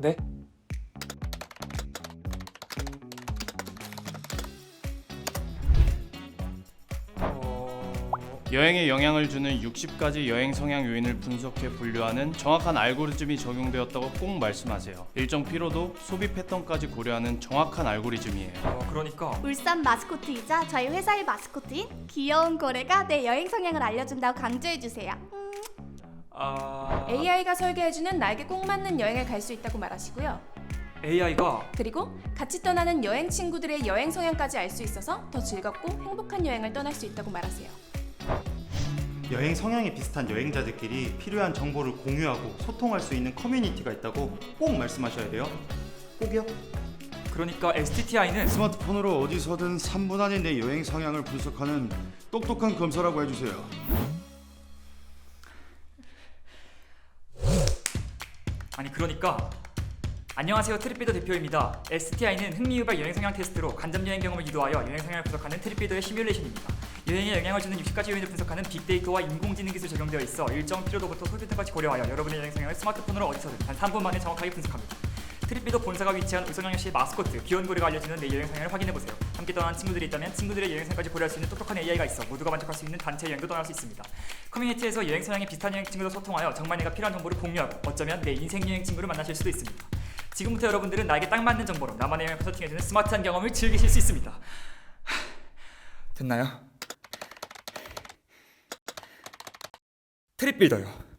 네? 어... 여행에 영향을 주는 60가지 여행 성향 요인을 분석해 분류하는 정확한 알고리즘이 적용되었다고 꼭 말씀하세요. 일정 피로도, 소비 패턴까지 고려하는 정확한 알고리즘이에요. 어, 그러니까 울산 마스코트이자 저희 회사의 마스코트인 귀여운 고래가 내 여행 성향을 알려준다고 강조해주세요. 아... AI가 설계해주는 나에게 꼭 맞는 여행을 갈 수 있다고 말하시고요. AI가 그리고 같이 떠나는 여행 친구들의 여행 성향까지 알 수 있어서 더 즐겁고 행복한 여행을 떠날 수 있다고 말하세요. 여행 성향이 비슷한 여행자들끼리 필요한 정보를 공유하고 소통할 수 있는 커뮤니티가 있다고 꼭 말씀하셔야 돼요. 꼭이요. 그러니까 STTI는 스마트폰으로 어디서든 3분 안에 내 여행 성향을 분석하는 똑똑한 검사라고 해주세요. 아니 그러니까 안녕하세요 트립비더 대표입니다. STI는 흥미유발 여행 성향 테스트로 간접 여행 경험을 유도하여 여행 성향을 분석하는 트립비더의 시뮬레이션입니다. 여행에 영향을 주는 60가지 요인을 분석하는 빅데이터와 인공지능 기술이 적용되어 있어 일정 피로도부터 소비 패턴까지 고려하여 여러분의 여행 성향을 스마트폰으로 어디서든 단 3분 만에 정확하게 분석합니다. 트립비더 본사가 위치한 의성영시의 마스코트 귀여운고래가 알려주는 내 여행 성향을 확인해보세요. 함께 떠난 친구들이 있다면 친구들의 여행 성향까지 고려할 수 있는 똑똑한 AI가 있어 모두가 만족할 수 있는 단체 여행도 떠날 수 있습니다. 커뮤니티에서 여행 성향이 비슷한 여행 친구들 소통하여 정말 내가 필요한 정보를 공유하고 어쩌면 내 인생 여행 친구를 만나실 수도 있습니다. 지금부터 여러분들은 나에게 딱 맞는 정보로 나만의 여행 컨설팅해주는 스마트한 경험을 즐기실 수 있습니다. 하, 됐나요? 트립 빌더요.